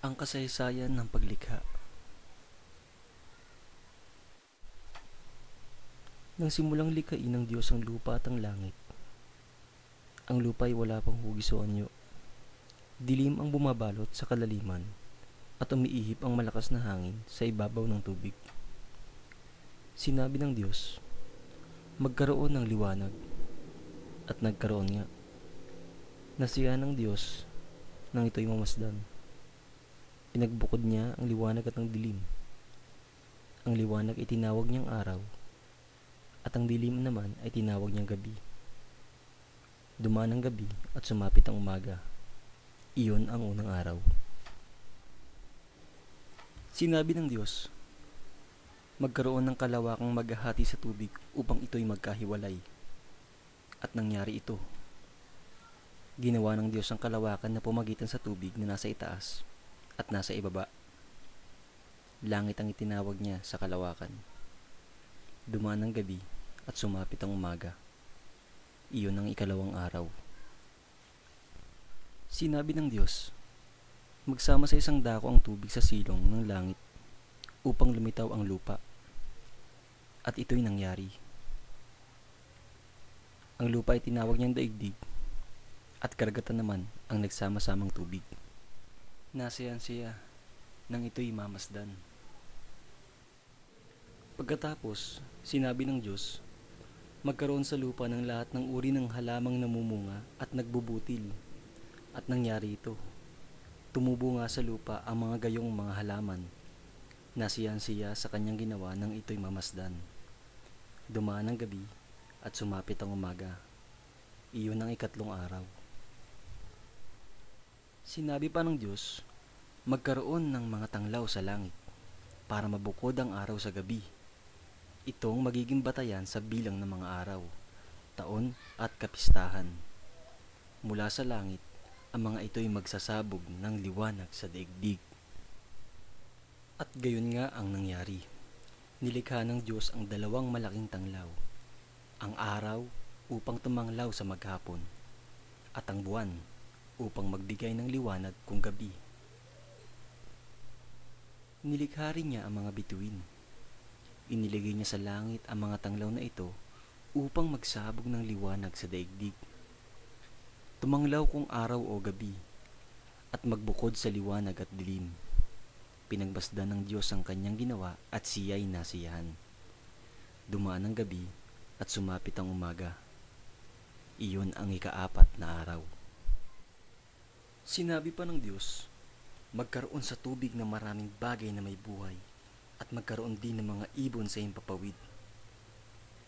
Ang kasaysayan ng paglikha Nang simulang likhain ng Diyos ang lupa at ang langit, ang lupa ay wala pang hugis o anyo. Dilim ang bumabalot sa kalaliman at umiihip ang malakas na hangin sa ibabaw ng tubig. Sinabi ng Diyos, magkaroon ng liwanag at nagkaroon nga. Nasiya ng Diyos nang ito'y mamasdan. Pinagbukod niya ang liwanag at ang dilim. Ang liwanag ay tinawag niyang araw at ang dilim naman ay tinawag niyang gabi. Dumaan ang gabi at sumapit ang umaga. Iyon ang unang araw. Sinabi ng Diyos, magkaroon ng kalawakang maghahati sa tubig upang ito'y magkahiwalay. At nangyari ito. Ginawa ng Diyos ang kalawakan na pumagitan sa tubig na nasa itaas at nasa ibaba. Langit ang itinawag niya sa kalawakan. Dumaan ang gabi at sumapit ang umaga. Iyon ang ikalawang araw. Sinabi ng Diyos, magsama sa isang dako ang tubig sa silong ng langit upang lumitaw ang lupa. At ito'y nangyari. Ang lupa ay tinawag niyang daigdig at karagatan naman ang nagsama-samang tubig. Nasayan siya nang ito'y mamasdan. Pagkatapos, sinabi ng Diyos, magkaroon sa lupa ng lahat ng uri ng halamang namumunga at nagbubutil. At nangyari ito. Tumubo nga sa lupa ang mga gayong mga halaman. Nasiyan siya sa kanyang ginawa nang ito'y mamasdan. Dumaan ang gabi at sumapit ang umaga. Iyon ang ikatlong araw. Sinabi pa ng Diyos, magkaroon ng mga tanglaw sa langit para mabukod ang araw sa gabi. Itong magiging batayan sa bilang ng mga araw, taon at kapistahan. Mula sa langit, ang mga ito'y magsasabog ng liwanag sa daigdig. At gayon nga ang nangyari. Nilikha ng Diyos ang dalawang malaking tanglaw. Ang araw upang tumanglaw sa maghapon at ang buwan upang magbigay ng liwanag kung gabi. Nilikha rin niya ang mga bituin. Iniligay niya sa langit ang mga tanglaw na ito upang magsabog ng liwanag sa daigdig. Tumanglaw kung araw o gabi at magbukod sa liwanag at dilim. Pinagbasdan ng Diyos ang kanyang ginawa at siya'y nasiyahan. Dumaan ang gabi at sumapit ang umaga. Iyon ang ikaapat na araw. Sinabi pa ng Diyos, magkaroon sa tubig ng maraming bagay na may buhay at magkaroon din ng mga ibon sa himpapawid.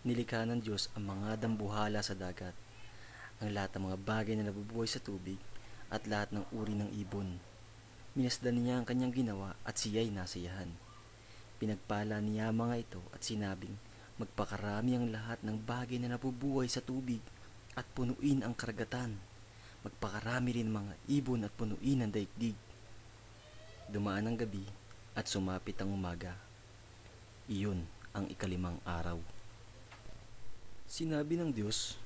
Nilikha ng Diyos ang mga dambuhala sa dagat, ang lahat ng mga bagay na nabubuhay sa tubig at lahat ng uri ng ibon. Minasdan niya ang kanyang ginawa at siya'y nasiyahan. Pinagpala niya mga ito at sinabing, magpakarami ang lahat ng bagay na nabubuhay sa tubig at punuin ang karagatan. Magpakarami rin mga ibon at punuin ang daigdig. Dumaan ang gabi at sumapit ang umaga. Iyon ang ikalimang araw. Sinabi ng Diyos,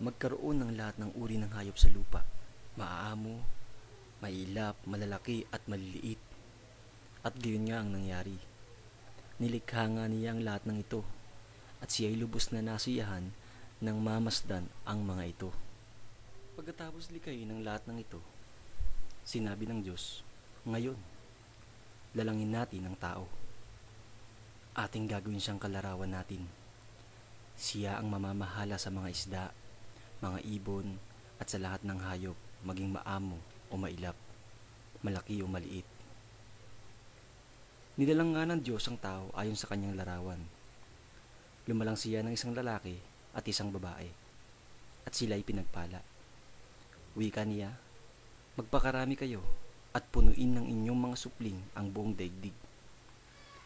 magkaroon ng lahat ng uri ng hayop sa lupa, maaamo, mailap, malalaki at maliliit. At gayon nga ang nangyari. Nilikha nga niya ang lahat ng ito, at siya'y lubos na nasiyahan ng mamasdan ang mga ito. Pagkatapos likhain ang lahat ng ito, sinabi ng Diyos, ngayon, lalangin natin ang tao. Ating gagawin siyang kalarawan natin. Siya ang mamamahala sa mga isda, mga ibon, at sa lahat ng hayop, maging maamo o mailap, malaki o maliit. Nilalang nga ng Diyos ang tao ayon sa kanyang larawan. Lumalang siya ng isang lalaki at isang babae, at sila ay pinagpala. Wika niya, magpakarami kayo at punuin ng inyong mga supling ang buong daigdig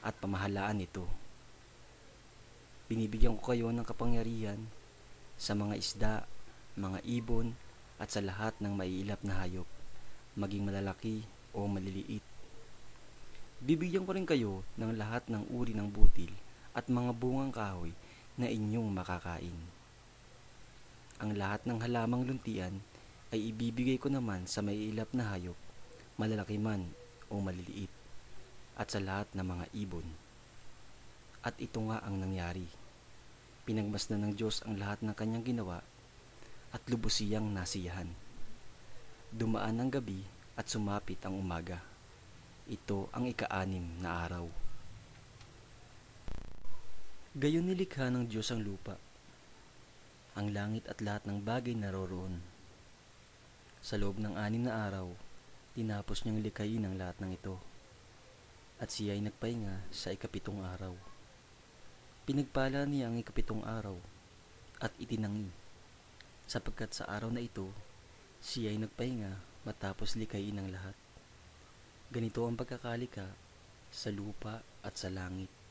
at pamahalaan ito. Binibigyan ko kayo ng kapangyarihan sa mga isda, mga ibon, at sa lahat ng maiilap na hayop, maging malalaki o maliliit. Bibigyan ko rin kayo ng lahat ng uri ng butil at mga bungang kahoy na inyong makakain. Ang lahat ng halamang luntian ay ibibigay ko naman sa maiilap na hayop, malalaki man o maliliit at sa lahat ng mga ibon. At ito nga ang nangyari. Pinagmasdan ng Diyos ang lahat ng kanyang ginawa at lubos siyang nasiyahan. Dumaan ang gabi at sumapit ang umaga. Ito ang ikaanim na araw. Gayon nilikha ng Diyos ang lupa, ang langit at lahat ng bagay naroroon. Sa loob ng anim na araw, tinapos niyang likhain ang lahat ng ito. At siya ay nagpahinga sa ikapitong araw. Pinagpala niya ang ikapitong araw at itinangi, sapagkat sa araw na ito, siya ay nagpahinga matapos likhain ang lahat. Ganito ang pagkakalika sa lupa at sa langit.